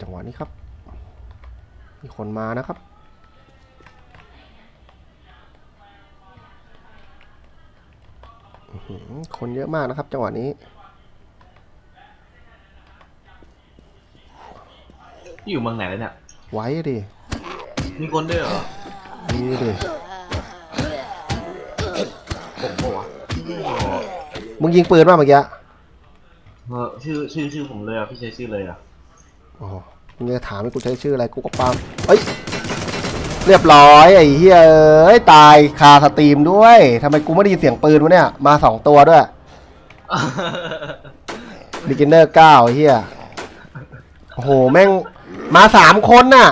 จังหวะนี้ครับ มีคนมานะครับอื้อหือคนเยอะมากนะครับ จังหวะนี้ พี่อยู่เมืองไหนแล้วเนี่ย ไว้ดิ มีคนด้วยเหรอนี่ดิผมบอกว่ามึงยิงปืนมาเมื่อกี้ เออชื่อชื่อชื่อผมเลยอะ พี่ใช้ชื่อเลยอะ โอ้โหมึงจะถามให้กูใช้ชื่ออะไรกูก็ปังเฮ้ย เรียบร้อยไอ้เฮียเอ้ยตายคาสตรีมด้วยทำไมกูไม่ได้ยินเสียงปืนวะเนี่ย มาสองตัวด้วยบิกินเนอร์เก้าเฮียโอ้โห แม่งมาสามคนน่ะ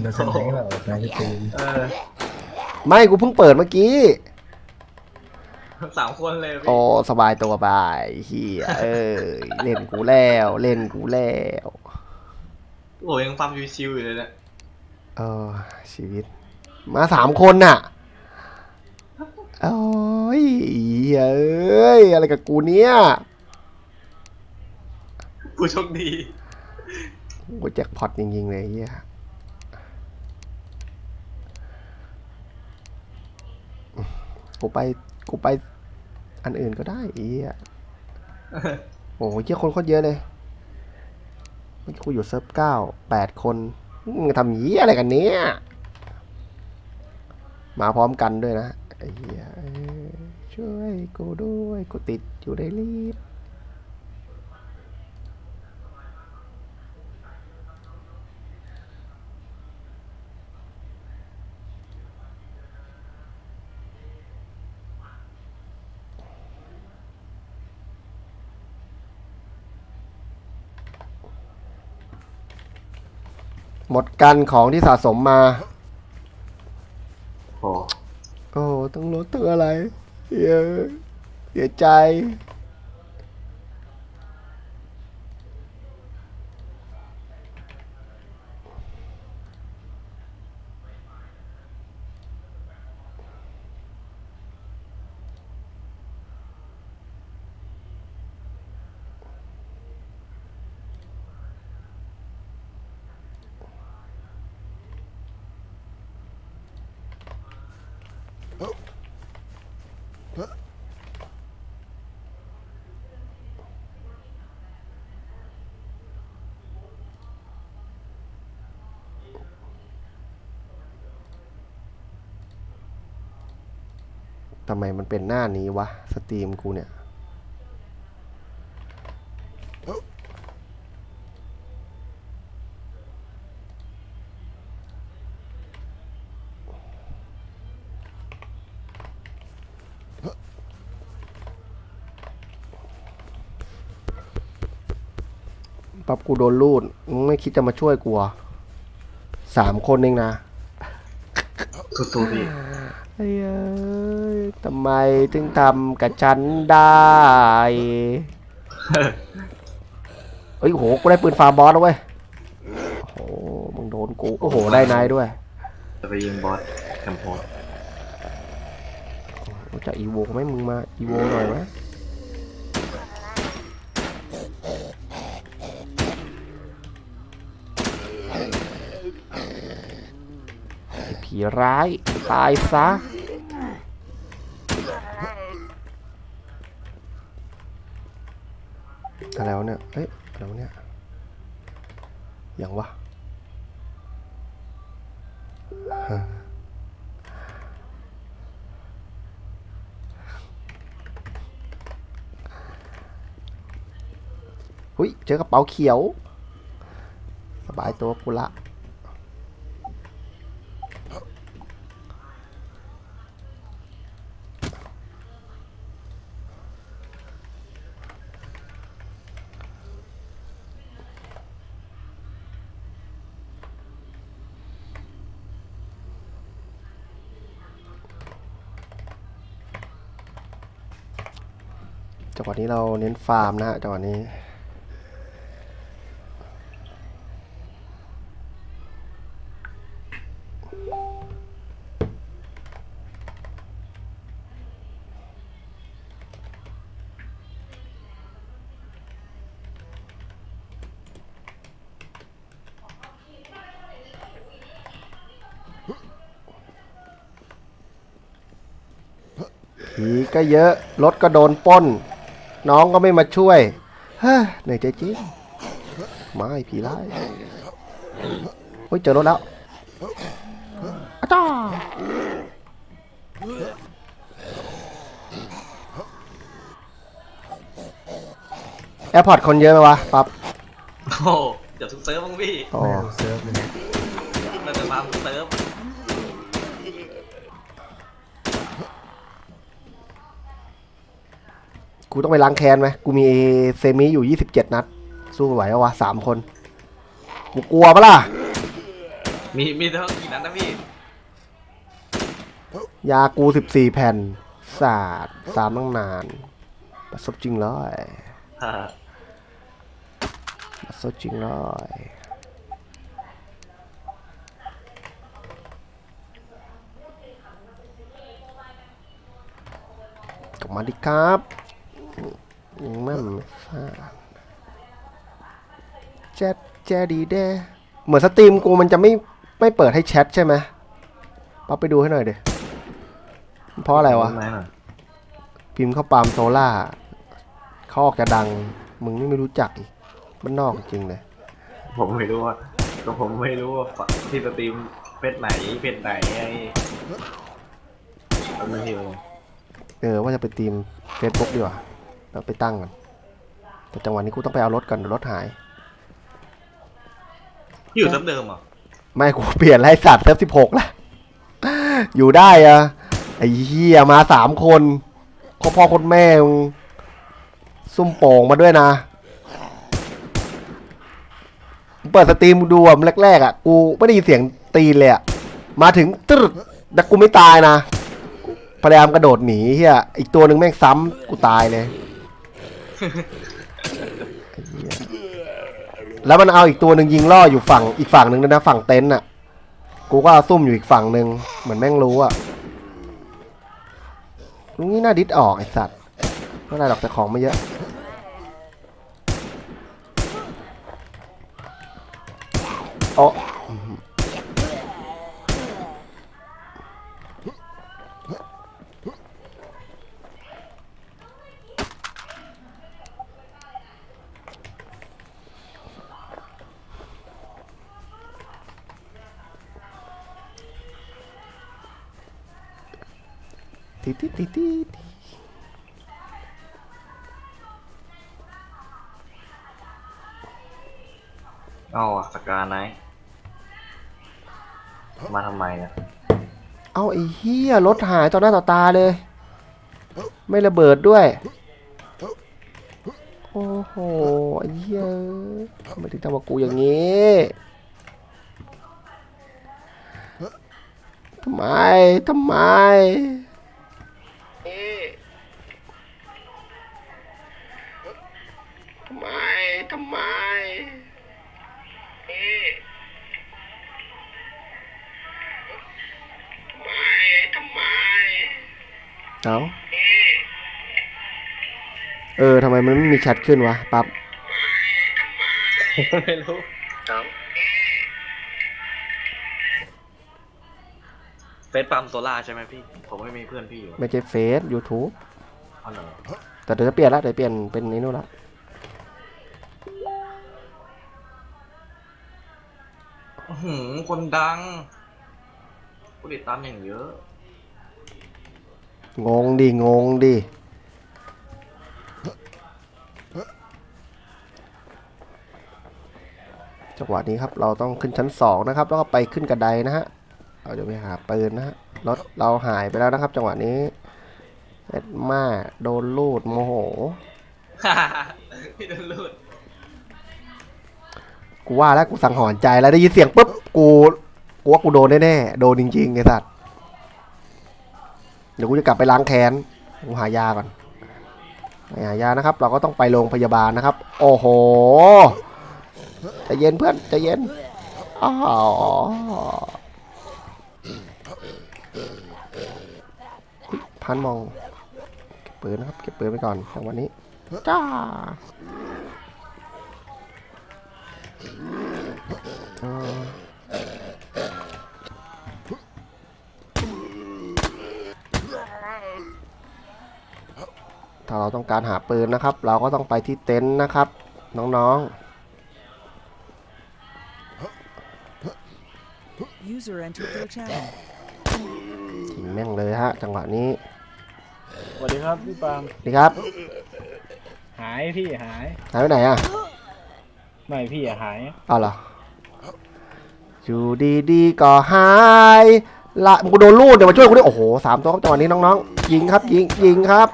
โดนสไนเปอร์แบบนายจะตีนเออไม่กูเพิ่งเปิดเมื่อกี้ สามคนเลยพี่โอ้สบายตัวบายเฮียเอ้ยเล่นกูแล้วเล่นกูแล้วโอ้ยยังฟังชิวๆอยู่เลยเนี่ยเออชีวิต มาสามคนน่ะโอ้ยเหี้ยเอ้ยอะไรกับกูเนี่ยผู้โชคดีกูแจ็คพอตจริงๆเลยเฮียกูไป กูไปอันอื่นก็ได้เฮียโอ้โหเยอะคนโคตรเยอะเลยมื่อกี้กูอยู่เซิร์ฟเก้าแปดคนมึงทำยี้อะไรกันเนี้ยมาพร้อมกันด้วยนะไอ้เฮ้ยช่วยกูด้วยกูติดอยู่ในลิฟต์ หมดกันของที่สะสมมา โอ้ โอ้ต้องลดต้องอะไรเสียเสียใจ ทำไมมันเป็นหน้านี้วะ สตรีมกูเนี่ย กูโดนลูดมึงไม่คิดจะมาช่วยกูเหรอสามคนเองนะสู้ๆพี่เฮ้ยเอ้ยทำไมถึงทำกับฉันได้เฮ้ยโหกูได้ปืนฟาร์มบอสแล้วเว้ยโอ้โหมึงโดนกูโอ้โหได้นายด้วยจะไปยิงบอสแคมป์โพสรู้จักอีโวไหมมึงมาอีโวหน่อยไหม ผีร้าย ตายซะ อะไรวะเนี่ยเฮ้ยอะไรวะเนี่ย อย่างวะฮะหุยเจอกระเป๋าเขียว สบายตัวกูละ จังหวะนี้เราเน้นฟาร์มนะฮะจังหวะนี้ผีก็เยอะ รถก็โดนป้น น้องก็ไม่มาช่วยเฮ้ยเหนื่อยใจจริงมาไอ้ผีร้ายเฮ้ยเจอรถแล้วอาจ้าแอร์พอร์ตคนเยอะไหมวะปั๊บโอ้โหเดี๋ยวทุกเซิร์ฟบ้างพี่อ๋อไม่เอาเซิร์ฟเลย ต้องไปล้างแค้นไหมกูมีเซมิอยู่ 27 นัด สู้ไหวปะวะสามคนกูกลัวปะล่ะ มีมีเท่ากี่นั้นนะพี่ยากูสิบสี่แผ่นศาสตร์สามตั้งนานประสบจริงเลยฮ่าประสบจริงเลยกลับมาดิครับ แม่มซ่าแจ๊ดแจ๊ดดีเด้เหมือนสตรีมกูมันจะไม่ไม่เปิดให้แชทใช่ไหมป๊อปไปดูให้หน่อยเดี๋เพราะอะไรวะม่น่พิมพ์เข้าปาล์มโซล่าเขาออกจะดัง มึงนี่ไม่รู้จักอีกมันนอกจริงเลยผมไม่รู้ว่าก็ผมไม่รู้ว่าฝั่งที่สตรีมเพจไหนเพจไหนไอ้เอาไม่รู้เออว่าจะไปตีมเฟซบุ๊กดีกว่า เราไปตั้งกันแต่จังหวะนี้กูต้องไปเอารถก่อนเดี๋ยวรถหาย อยู่เซิร์ฟเดิมเหรอไม่กูเปลี่ยนไล่สัตว์เซิร์ฟสิบหกละอยู่ได้อะไอ้เหี้ยมาสามคนพ่อพ่อคนแม่มึงซุ่มโป่งมาด้วยนะมึงเปิดสตรีมดูอะแรกๆอะกูไม่ได้ยินเสียงตีนเลยอะมาถึงตึ๊ดแต่กูไม่ตายนะพยายามกระโดดหนีเฮียอีกตัวหนึ่งแม่งซ้ำกูตายเลยไอ้เหี้ย แล้วมันเอาอีกตัวหนึ่งยิงล่ออยู่ฝั่งอีกฝั่งหนึ่งด้วยนะฝั่งเต็นท์อะ กูก็เอาซุ่มอยู่อีกฝั่งหนึ่งเหมือนแม่งรู้อะลุงนี่น่าดิดออกไอสัตว์ไม่ได้หรอกแต่ของไม่เยอะโอ้ ติดติดติดติดเอาอะสกาไนท์มาทำไมเนี่ยเอาไอ้เหี้ยรถหายต่อหน้าต่อตาเลย ไม่ระเบิดด้วย โอ้โหไอ้เหี้ยทำไมถึงทำกับกูอย่างนี้ทำไมทำไม เอาเออทำไมมันไม่มีแชทขึ้นวะ ปั๊บ ไม่รู้เฟซปั๊มโซล่าใช่ไหมพี่ ผมไม่มีเพื่อนพี่อยู่ไม่ใช่เฟซยูทูบอ๋อเหรอแต่เดี๋ยวจะเปลี่ยนละเดี๋ยวเปลี่ยนเป็นนี้นู่นละอื้อหือคนดังผู้ติดตามอย่างเยอะ งงดิ งงดิ จังหวะนี้ครับ เราต้องขึ้นชั้นสองนะครับ แล้วก็ไปขึ้นกระไดนะฮะ เราจะไปหาปืนนะฮะ รถเราหายไปแล้วนะครับ จังหวะนี้เอ็ดมาโดนลูดโมโห พี่โดนลูดกูว่าแล้วกูสังหรณ์ใจแล้วได้ยินเสียงปุ๊บ กู กูว่ากูโดนแน่ๆ โดนจริงๆไอ้สัตว์เดี๋ยวกูจะกลับไปล้างแค้นกูหายาก่อนหายานะครับ เราก็ต้องไปโรงพยาบาลนะครับ โอ้โหใจเย็นเพื่อนใจเย็นอ๋อพันมองเก็บปืนนะครับเก็บปืนไปก่อนจังวันนี้จ้าอ ถ้าเราต้องการหาปืนนะครับ เราก็ต้องไปที่เต็นท์นะครับ น้อง User entered your channel. ๆยิงแม่งเลยฮะ จังหวะนี้สวัสดีครับพี่ปาล์มดีครับหายพี่หาย หายไปไหนอะไม่พี่อะหายเอาเหรออยู่ดีๆก็หายละกูโดนลูดเดี๋ยวมาช่วยกูด้วยโอ้โหสามตัวครับจังหวะนี้น้องๆ ยิงครับยิงยิงครับ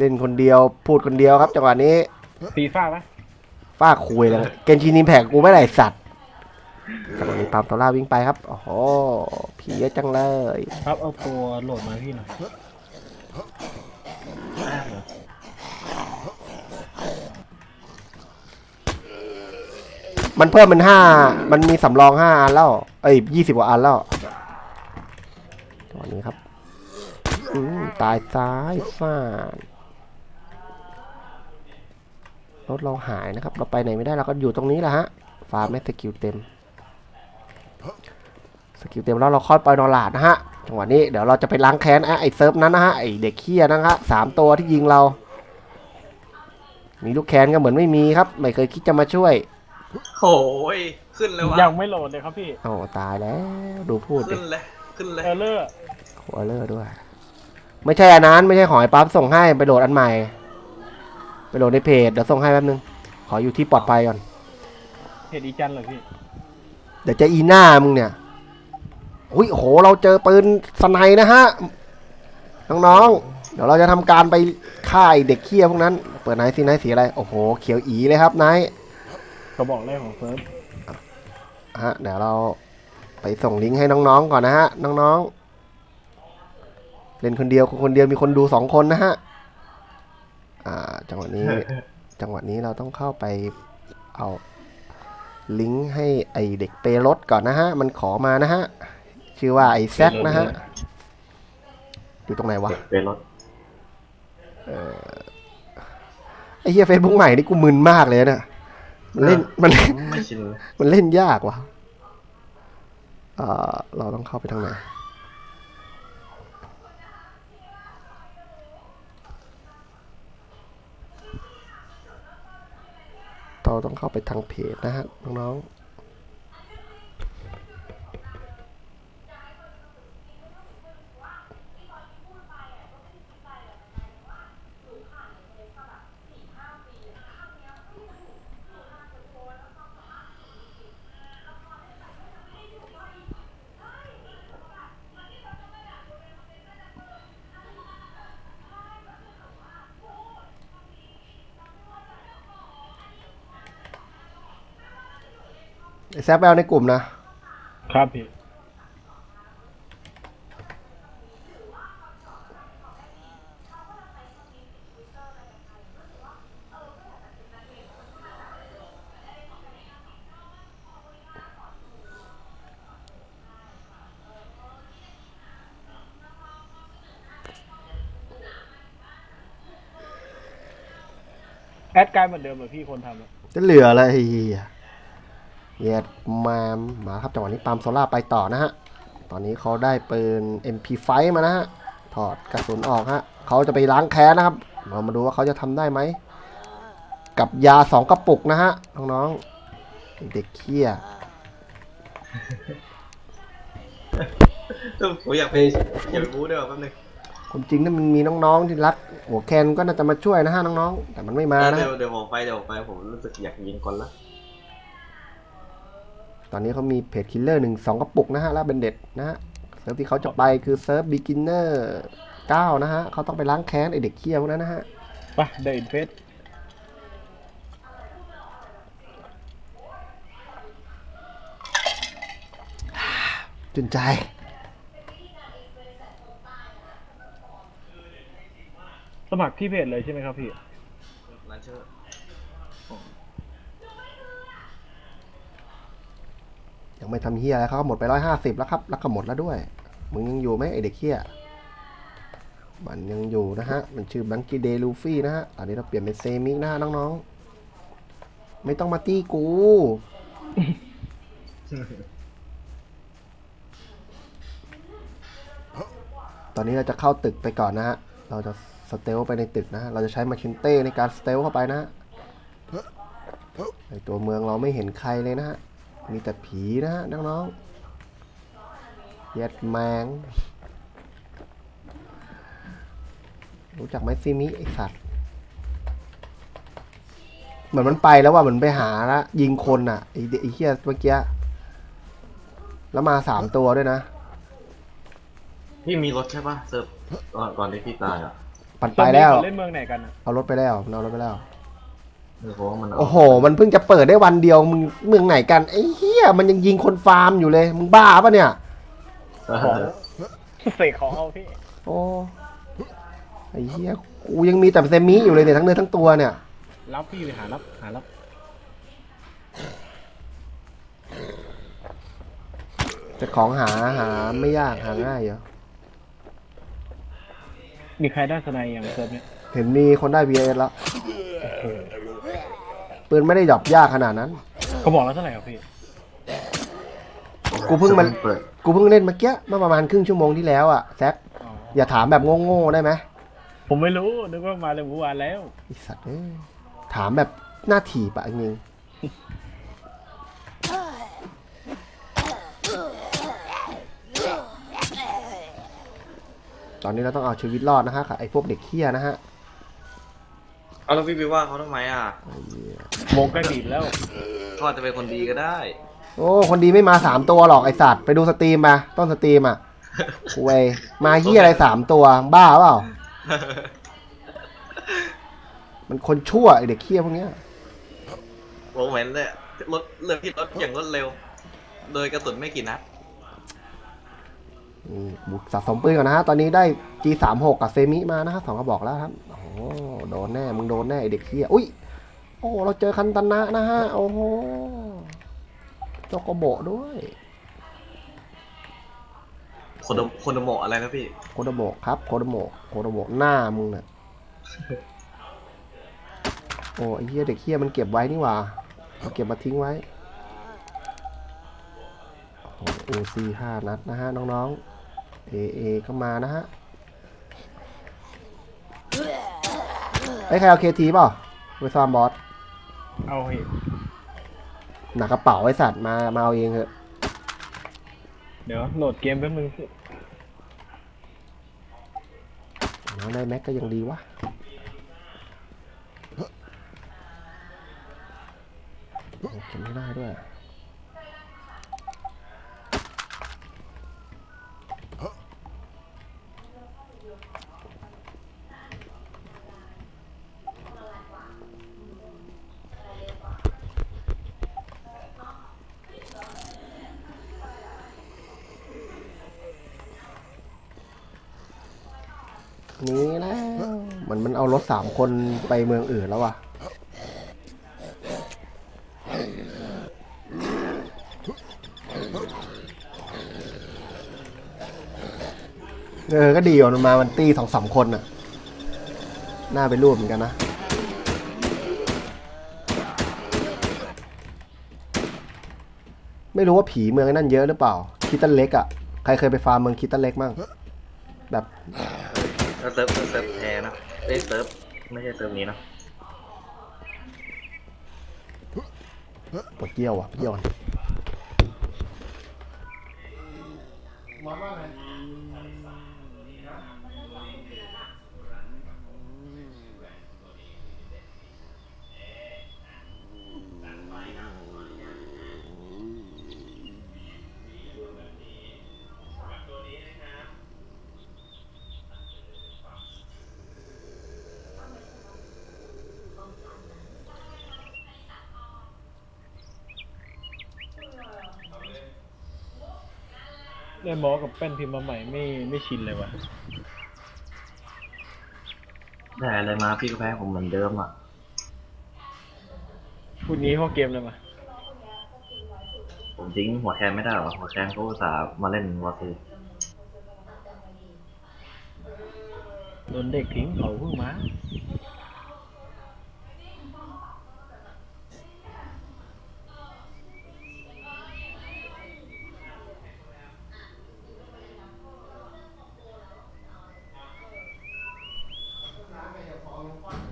เล่นคนเดียวพูดคนเดียวครับจังหวะนี้ฟีฟ่าปะฝ้าคุยเลยเกนชินิมแพกกูไม่ได้สัตว์จังหวะนี้ปาล์มโซล่าวิ่งไปครับโอ้โหผีเยอะจังเลยครับเอาตัวโหลดมาให้พี่หน่อยมันเพิ่มเป็นห้ามันมีสำรองห้าอันแล้ว เอ้ยยี่สิบกว่าอันแล้วจังหวะนี้ครับอืมตายซ้ายฟาด รถเราหายนะครับ เราไปไหนไม่ได้เราก็อยู่ตรงนี้แหละฮะฟาร์มแมสกิลเต็มสกิลเต็มแล้วเราค่อยไปนอนหลาดนะฮะจังหวะนี้เดี๋ยวเราจะไปล้างแค้นอะไอ้เซิร์ฟนั้นนะฮะไอ้เด็กเคี้ยนะฮะสามตัวที่ยิงเรา มีลูกแคนก็เหมือนไม่มีครับ ไม่เคยคิดจะมาช่วยโอ้ยขึ้นเลยวะยังไม่โหลดเลยครับพี่โอ้ตายแล้วดูพูดดิขึ้นเลยขึ้นเลยเออเลอร์หัวเลอร์ด้วย ไม่ใช่อันนั้นไม่ใช่ของไอ้ปั๊บส่งให้ไปโหลดอันใหม่ ไปโหลดในเพจเดี๋ยวส่งให้แป๊บนึง ขออยู่ที่ปลอดภัยก่อน เพจอีจันเหรอพี่ เดี๋ยวจะอีหน้ามึงเนี่ยอุ้ยโหเราเจอปืนสไนนะฮะ น้องๆ เดี๋ยวเราจะทำการไปฆ่าไอ้เด็กเคี้ยพวกนั้น เปิดไหนสีไหนสีอะไร โอ้โห เขียวอีเลยครับนายเขาบอกเลขของเฟิร์สฮะเดี๋ยวเราไปส่งลิงก์ให้น้องๆก่อนนะฮะ น้องๆ เล่นคนเดียวคนเดียวมีคนดูสองคนนะฮะ อ่าจังหวะนี้จังหวะนี้เราต้องเข้าไปเอาลิงก์ให้ไอเด็กเปรถก่อนนะฮะ มันขอมานะฮะ ชื่อว่าไอแซกนะฮะ อยู่ตรงไหนวะเด็กเป็นรถไอเฮียเฟซบุ๊กใหม่นี่กูมึนมากเลยเนี่ยมันเล่นมันไม่ชินเลยมันเล่นยากว่ะเอ่อเราต้องเข้าไปทางไหน เราต้องเข้าไปทางเพจนะฮะน้องๆ แซฟไปเอาในกลุ่มนะ ครับพี่ แอดกายเหมือนเดิมเหรอพี่คนทำอะจะเหลืออะไรไอ้เหี้ย เย็ดมามาครับจังหวะนี้ปาล์มโซล่าไปต่อนะฮะ ตอนนี้เขาได้ปืน MP5 มานะฮะ ถอดกระสุนออกฮะเขาจะไปล้างแค้นนะครับ เรามาดูว่าเขาจะทำได้ไหม กับยาสองกระปุกนะฮะ น้องๆ เด็กเคี้ยผมอยากไปอยากไปบู๊ด้วยว่ะแป๊บนึงความจริงนี่มันมีน้องๆที่รักหัวแคนก็น่าจะมาช่วยนะฮะน้องๆ แต่มันไม่มานะ เดี๋ยฮะวเดี๋ยวผมไปเดี๋ยวผมไปผมรู้สึกอยากยิงคนละ ตอนนี้เขามีเพจคิลเลอร์หนึ่งสองกระปุกนะฮะแล้วเบนเด็ดนะฮะเซิร์ฟที่เขาจะไปคือเซิร์ฟบิกินเนอร์เก้านะฮะเขาต้องไปล้างแค้นไอเด็กเคี้ยพวกนั้นนะฮะไปเดินเฟสจุนใจสมัครที่เพจเลยใช่ไหมครับพี่ร้านเชื่อ ยัง ไม่ทำเฮียอะไรเขาก็หมดไปร้อยห้าสิบแล้วครับแล้วก็หมดแล้วด้วย มึงยังอยู่ไหมไอเด็กเฮียมันยังอยู่นะฮะ มันชื่อบังกี้เดลูฟี่นะฮะตอนนี้เราเปลี่ยนเป็นเซมิกนะฮะน้องๆ ไม่ต้องมาตี้กู ตอนนี้เราจะเข้าตึกไปก่อนนะฮะ เราจะสเตลไปในตึกนะเราจะใช้มาชินเต้ในการสเตลเข้าไปนะในตัวเมืองเราไม่เห็นใครเลยนะฮะ มีแต่ผีนะฮะน้องๆเย็ดแมง รู้จักไหมซิมิไอสัตว์ เหมือนมันไปแล้วว่าเหมือนไปหาละยิงคนอะไอเด็กไอเฮียเมื่อกี้ แล้วมาสามตัวด้วยนะ พี่มีรถใช่ปะเซิร์ฟก่อนก่อนที่พี่ตายอะ ปันไปแล้วเขาเล่นเมืองไหนกันอะเอารถไปแล้วมันเอารถไปแล้ว เออเพราะว่ามันเาโอ้โห มันเพิ่งจะเปิดได้วันเดียวมึงเมืองไหนกันไอ้เหี้ยมันยังยิงคนฟาร์มอยู่เลย มึงบ้าปะเนี่ยเออเสกของเอาพี่โอ้ไอ้เหี้ยกูยังมีแต่เซมิอยู่เลยเนี่ยทั้งเนื้อทั้งตัวเนี่ย รับพี่ไปหารับหารับแต่ของหาหาไม่ยากหาง่ายเหรอมีใครได้สไนด์อย่างเซิร์ฟเนี่ยเห็นมีคนได้ VS แล้ว ปืนไม่ได้หยอบยากขนาดนั้นเขาบอกแล้วเท่าไหร่ครับพี่ กูเพิ่งมาเปิดกูเพิ่งเล่นเมื่อกี้เมื่อประมาณครึ่งชั่วโมงที่แล้วอะแซคอ๋อ อย่าถามแบบโง่ๆได้ไหมผมไม่รู้ นึกว่ามาเลยเมื่อวานแล้ว ไอสัตว์เอ้ยถามแบบหน้าถีบอะจริงตอนนี้เราต้องเอาชีวิตรอดนะฮะค่ะไอพวกเด็กเคี้ยนะฮะ เอาแล้วพี่ไปว่าเขาทำไมอะไอ้เหี้ยโมงใกล้บีบแล้วเขาอาจจะเป็นคนดีก็ได้ โอ้ คนดีไม่มาสามตัวหรอกไอสัตว์ ไปดูสตรีมมาต้นสตรีมอะคุยมาเฮียอะไรสามตัวบ้าเปล่า มันคนชั่วไอเด็กเคี้ยพวกเนี้ยผมเห็นเลยรถเรือพี่รถอย่างรวดเร็ว โดยกระสุนไม่กี่นัดนี่บุกสะสมปืนก่อนนะฮะ ตอนนี้ได้ G36 กับเซมิมานะฮะสองกระบอกแล้วครับ โอ้โหโดนแน่ มึงโดนแน่ไอเด็กเคี้ยอุ้ย โอ้ เราเจอคันตันนะนะฮะ โอ้โหโจโกโบะด้วยโคนโดโคนโดโมะอะไรนะพี่ โคโดโมะครับ โคโดโมะโคโดโมะหน้ามึงน่ะ โอ้ไอ้เหี้ยเด็กเหี้ยมันเก็บไว้นี่หว่าเอาเก็บมาทิ้งไว้โอ้โอซีห้านัดนะฮะน้องๆ เอเอก็มานะฮะ ไอ้ยใครเอาเคทีเปล่าไปซ้อมบอสเอาเหตุหนักกระเป๋าไอ้สัตว์มามาเอาเองเถอะเดี๋ยวโหลดเกมแป๊บนึงน้องได้แม็กก็ยังดีวะโอ้เก็บไม่ได้ด้วย นี่แล้ว มันเอารถสามคนไปเมืองอื่นแล้วว่ะ เออ ก็ดีอะมันมามันตีสองสามคนน่ะ น่าไปรูปเหมือนกันนะไม่รู้ว่าผีเมืองนั่นเยอะหรือเปล่า คิตันเล็กอะ ใครเคยไปฟาร์มเมืองคิตันเล็กมั่งแบบ เติมเซิร์ฟเซิร์ฟแทนะเอ้ยเติมไม่ใช่เติมนี้นะปวดเยี่ยวอะเยี่ยวก่อนเล่นหมอกับแป้นพิมพ์มาใหม่ไม่ไม่ชินเลยว่ะได้อะไรมาพี่ก็แพ้ผมเหมือนเดิมอะพูดงี้เข้าเกมเลยมาผมทิ้งหัวแคนไม่ได้หรอหัวแคนเขาอุตส่าห์มาเล่นวอร์ซีโดนเด็กทิ้งเขาเพิ่งมาเอ้า on fire.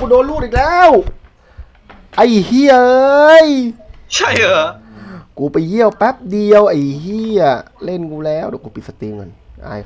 กูโดนลูดอีกแล้ว ไอ้เฮียเอ้ย ใช่เหรอ กูไปเยี่ยวแป๊บเดียวไอ้เฮียเล่นกูแล้วเดี๋ยวกูปิดสตรีมก่อน